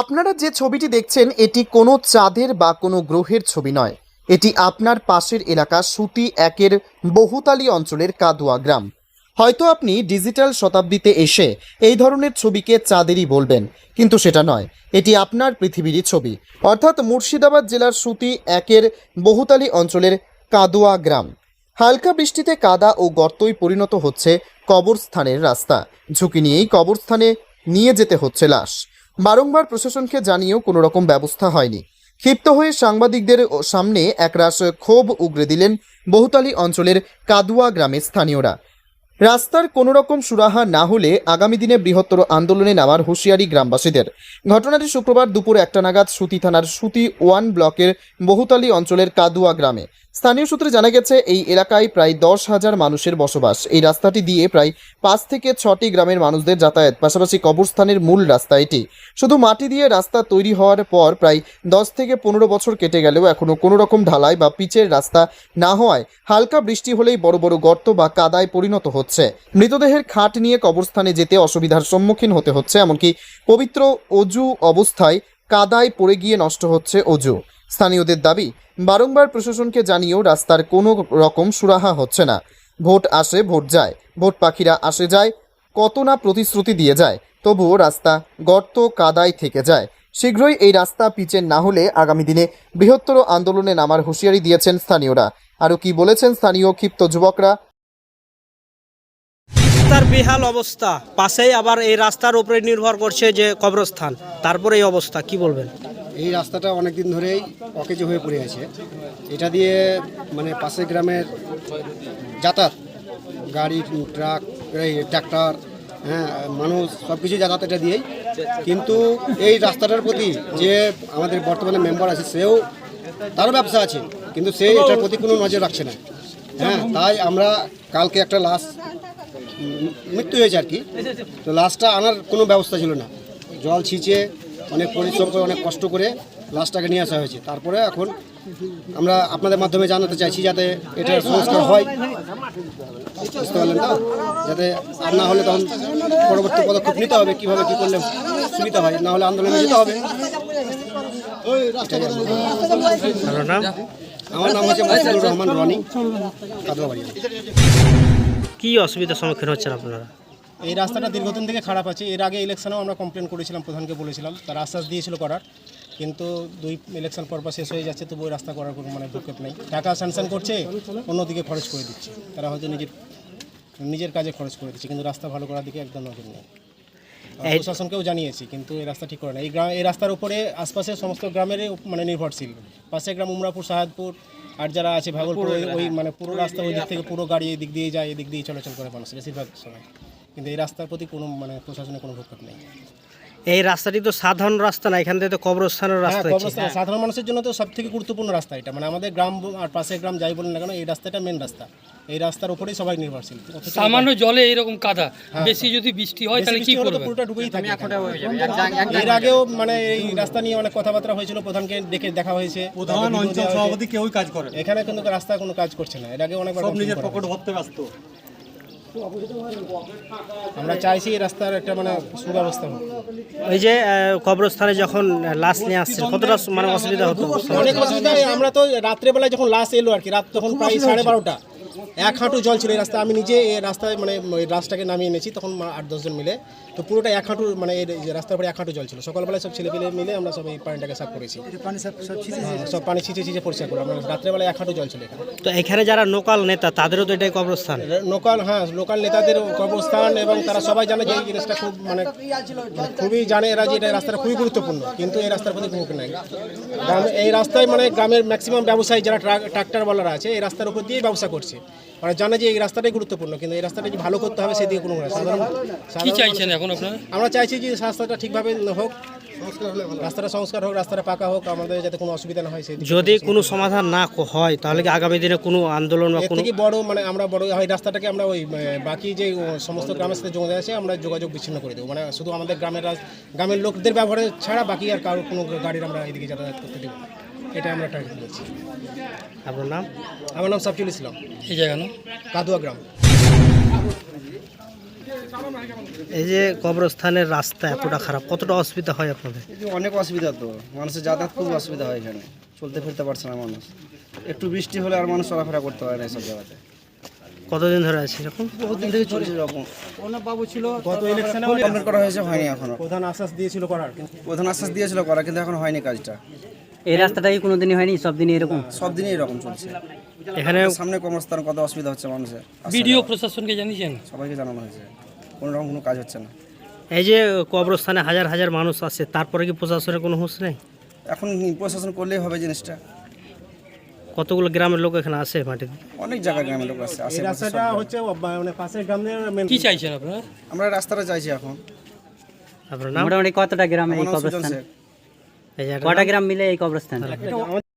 আপনারা যে ছবিটি দেখছেন, এটি কোনো চাঁদের বা কোনো গ্রহের ছবি নয়। এটি আপনার পাশের এলাকা সুতি একের বহুতালি অঞ্চলের কাদুয়া গ্রাম। হয়তো আপনি ডিজিটাল শতাব্দীতে এসে এই ধরনের ছবিকে চাঁদেরই বলবেন, কিন্তু সেটা নয়। এটি আপনার পৃথিবীরই ছবি। অর্থাৎ মুর্শিদাবাদ জেলার সুতি একের বহুতালি অঞ্চলের কাদুয়া গ্রাম। হালকা বৃষ্টিতে কাদা ও গর্তই পরিণত হচ্ছে কবরস্থানের রাস্তা। ঝুঁকি নিয়েই কবরস্থানে নিয়ে যেতে হচ্ছে লাশ। বারংবার প্রশাসনকে জানিয়েও কোনো রকম ব্যবস্থা হয়নি। ক্ষিপ্ত হয়ে সাংবাদিকদের সামনে একরাশ ক্ষোভ উগরে দিলেন বহুতালি অঞ্চলের কাদুয়া গ্রামের স্থানীয়রা। রাস্তার কোনো রকম সুরাহা না হলে আগামী দিনে বৃহত্তর আন্দোলনে নামার হুঁশিয়ারি গ্রামবাসীদের। ঘটনাটি শুক্রবার দুপুর একটা নাগাদ সুতি থানার সুতি ওয়ান ব্লকের বহুতালি অঞ্চলের কাদুয়া গ্রামে। স্থানীয় সূত্রে জানা গেছে, এই এলাকায় প্রায় দশ হাজার মানুষের বসবাস। এই রাস্তাটি দিয়ে প্রায় পাঁচ থেকে ছটি গ্রামের মানুষদের যাতায়াত, পাশাপাশি কবরস্থানের মূল রাস্তা এটি। শুধু মাটি দিয়ে রাস্তা তৈরি হওয়ার পর প্রায় দশ থেকে পনেরো বছর কেটে গেলেও এখনও কোনো রকম ঢালাই বা পিচের রাস্তা না হওয়ায় হালকা বৃষ্টি হলেই বড় বড় গর্ত বা কাদায় পরিণত হচ্ছে। মৃতদেহের খাট নিয়ে কবরস্থানে যেতে অসুবিধার সম্মুখীন হতে হচ্ছে, এমনকি পবিত্র অজু অবস্থায় কাদায় পড়ে গিয়ে নষ্ট হচ্ছে অজু। স্থানীয়দের দাবি, বারংবার প্রশাসনকে জানিয়েও রাস্তার কোনো রকম সুরাহা হচ্ছে না। ভোট আসে, ভোট যায়, ভোট পাখিরা আসে যায়, কত না প্রতিশ্রুতি দিয়ে যায়, তবুও রাস্তা গর্ত কাদায় থেকে যায়। শীঘ্রই এই রাস্তা পিচের না হলে আগামী দিনে বৃহত্তর আন্দোলনে নামার হুঁশিয়ারি দিয়েছেন স্থানীয়রা। আরও কি বলেছেন স্থানীয় ক্ষিপ্ত যুবকরা? রাস্তার বেহাল অবস্থা, পাশেই আবার এই রাস্তার উপরে নির্ভর করছে যে কবরস্থান। তারপরে এই অবস্থা, কি বলবেন? এই রাস্তাটা অনেক দিন ধরেই অকেজো হয়ে পড়ে আছে। এটা দিয়ে মানে পাশের গ্রামের যাতায়াত, গাড়ি, ট্রাক, এই ট্র্যাক্টর হ্যাঁ মানুষ সব কিছু যাতায়াত এটা দিয়েই। কিন্তু এই রাস্তাটার প্রতি যে আমাদের বর্তমানে মেম্বার আছে, সেও তারও ব্যবসা আছে, কিন্তু সে এটার প্রতি কোনো নজর রাখছে না। হ্যাঁ তাই আমরা কালকে একটা লাশ মৃত্যু হয়েছে আর কি। তো লাশটা আনার কোনো ব্যবস্থা ছিল না। জল ছিঁচে অনেক পরিশ্রম করে অনেক কষ্ট করে লাশটাকে নিয়ে আসা হয়েছে। তারপরে এখন আমরা আপনাদের মাধ্যমে জানাতে চাইছি যাতে এটার সংস্কার হয়। বুঝতে পারলেন তো? যাতে আর না হলে তখন পরবর্তী পদক্ষেপ নিতে হবে কীভাবে কী করলে সুবিধা হয় না হলে আন্দোলনে যেতে হবে। আমার নাম হচ্ছে মাসিদুর রহমান রনি কাদুয়াবাড়ি। কি অসুবিধার সম্মুখীন হচ্ছেন আপনারা? এই রাস্তাটা দীর্ঘদিন থেকে খারাপ আছে। এর আগে ইলেকশনেও আমরা কমপ্লেন করেছিলাম প্রধানকে বলেছিলাম। তার আশ্বাস দিয়েছিল করার। কিন্তু দুই ইলেকশন পরপর শেষ হয়ে যাচ্ছে তবু ওই রাস্তা করার কোনো মানে ভূক্ষেপ নেই। টাকা স্যাংশন করছে অন্যদিকে খরচ করে দিচ্ছে। তারা হয়তো নিজের নিজের কাজে খরচ করে দিচ্ছে কিন্তু রাস্তা ভালো করার দিকে একদম নজর নেই। প্রশাসনকেও জানিয়েছি কিন্তু এই রাস্তা ঠিক করে না। এই গ্রাম এই রাস্তার উপরে আশপাশের সমস্ত গ্রামেরই মানে নির্ভরশীল। পাশে গ্রাম উমরাপুর সাহাদপুর আর যারা আছে ভাগলপুর ওই- ওই মানে পুরো রাস্তা ওই দিক থেকে পুরো গাড়ি এই দিক দিয়ে যায় এই দিক দিয়ে চলাচল করে মানুষ বেশিরভাগ সময়। কিন্তু এই রাস্তার প্রতি কোনো মানে প্রশাসনের কোনো ভূক্ষেপ নেই। এই রাস্তাটি তো সাধারণ রাস্তা না এখান থেকে তো কবরস্থানের হ্যাঁ রাস্তা কবরস্থান সাধারণ মানুষের জন্য তো সব থেকে গুরুত্বপূর্ণ রাস্তা এটা। মানে আমাদের গ্রাম আর পাশের গ্রাম যাই বলেন না কেন এই রাস্তাটা মেন রাস্তা। এই রাস্তার উপরেই সবাই নির্ভরশীল। সামান্য জলে এরকম কাদা। বেশি যদি বৃষ্টি হয় তাহলে কি করবে? পুরোটা ডুবেই থাকে। এর আগেও মানে এই রাস্তা নিয়ে অনেক কথাবার্তা হয়েছিল প্রধানকে ডেকে দেখা হয়েছে। প্রধান অঞ্চল সভাপতি কেউই কাজ করে এখানে কিন্তু রাস্তা কোনো কাজ করছে না। এর আগে অনেকবার সব নিজের পকেট ভরতে ব্যস্ত। আমরা চাইছি এই রাস্তার একটা মানে সুব্যবস্থা হোক। ওই যে কবরস্থানে যখন লাশ নিয়ে আসছে কতটা মানে অসুবিধা হতো? অনেক অসুবিধা। আমরা তো রাত্রেবেলায় যখন লাশ এলো আর কি রাত তখন প্রায় সাড়ে বারোটা। এক হাঁটু জল ছিল এই রাস্তায় আমি নিজে এই রাস্তায় মানে ওই রাস্তাকে নামিয়ে এনেছি তখন মা- আট দশজন মিলে। তো পুরোটা এক হাঁটু মানে এই রাস্তার উপরে এক হাঁটু জল ছিল। সকালবেলায় সব ছেলেপেলে মিলে আমরা সব এই পানিটাকে সাফ করেছি। হ্যাঁ, সব পানি ছিঁচে ছিঁচে পরিষ্কার করলাম। আমরা রাত্রেবেলায় এক হাঁটু জল ছিল এখানে। তো এখানে যারা লোকাল নেতা তাদেরও তো এটাই কবরস্থান? লোকাল হ্যাঁ লোকাল নেতাদের কবরস্থান এবং তারা সবাই জানে যে এই জিনিসটা খুব মানে খুবই জানে এরা যে এটা রাস্তাটা খুবই গুরুত্বপূর্ণ কিন্তু এই রাস্তার প্রতি কোনো নেই। এই রাস্তায় মানে গ্রামের ম্যাক্সিমাম ব্যবসায়ী যারা ট্রাক ট্রাক্টর বলারা আছে এই রাস্তার উপর দিয়েই ব্যবসা করছে। ওরা জানে যে এই রাস্তাটাই গুরুত্বপূর্ণ কিন্তু এই রাস্তাটা যে ভালো করতে হবে সেদিকে কোনো। সাধারণ কি চাইছেন এখন আপনারা আমরা চাইছি যে রাস্তাটা ঠিকভাবে হোক রাস্তাটা সংস্কার হোক রাস্তাটা পাকা হোক আমাদের যাতে কোনো অসুবিধা না হয় সেই যদি কোনো সমাধান না হয় তাহলে কি আগামী দিনে কোনো আন্দোলন বা কোনো থেকে বড় মানে আমরা বড় হয় রাস্তাটাকে আমরা ওই বাকি যে সমস্ত গ্রামের সাথে যোগাযোগ আছে আমরা যোগাযোগ বিচ্ছিন্ন করে দেবো মানে শুধু আমাদের গ্রামের গ্রামের লোকদের ব্যবহারে ছাড়া বাকি আর কারোর কোনো গাড়ির আমরা এদিকে যাতায়াত করতে দেবো। এটা আমরা টার্গেট করছি আপনার নাম? আমার নাম সাবচুল ইসলাম। এই জায়গা না? কাদুয়া গ্রাম। এই যে কবরস্থানের রাস্তা এতটা খারাপ কতটা অসুবিধা হয় আপনাদের? অনেক অসুবিধা তো মানুষের যাতায়াত খুব অসুবিধা হয় এখানে চলতে ফিরতে পারছে না মানুষ। একটু বৃষ্টি হলে আর মানুষ চলাফেরা করতে পারে না এইসব জায়গাতে। কতদিন ধরে আছে এরকম? বহুদিন থেকে চলছে এরকম। বাবু ছিল গত ইলেকশনে কমপ্লিট করা হয়েছে হয়নি এখনও। প্রধান আশ্বাস দিয়েছিল করার প্রধান আশ্বাস দিয়েছিল করা কিন্তু এখন হয়নি কাজটা। এই রাস্তাটা কি কোনোদিনই হয়নি সব দিনই এরকম? সব দিনই এরকম চলছে। এখানে সামনে কর্মস্থান কত অসুবিধা হচ্ছে মানুষের। বিডিও প্রশাসনকে জানিয়েছেন? সবাইকে জানানো হয়েছে। কোনো রকম কোনো কাজ হচ্ছে না। এই যে কবরস্থানে হাজার হাজার মানুষ আছে তারপরে কি প্রশাসনের কোনো হুঁশ নেই? এখন প্রশাসন করলেই হবে জিনিসটা। কতগুলো গ্রামের লোক এখানে আসে মাটিতে অনেক জায়গায় গ্রামের লোক আশেপাশে সব রাস্তাটা হচ্ছে মানে পাশের গ্রামের মেন কি চাইছেন আপনারা? আমরা রাস্তাটা চাইছি এখন। আপনার নাম? মোটামুটি কতটা গ্রামে এই কবরস্থান? কটা গ্রাম মিলে এই কবরস্থান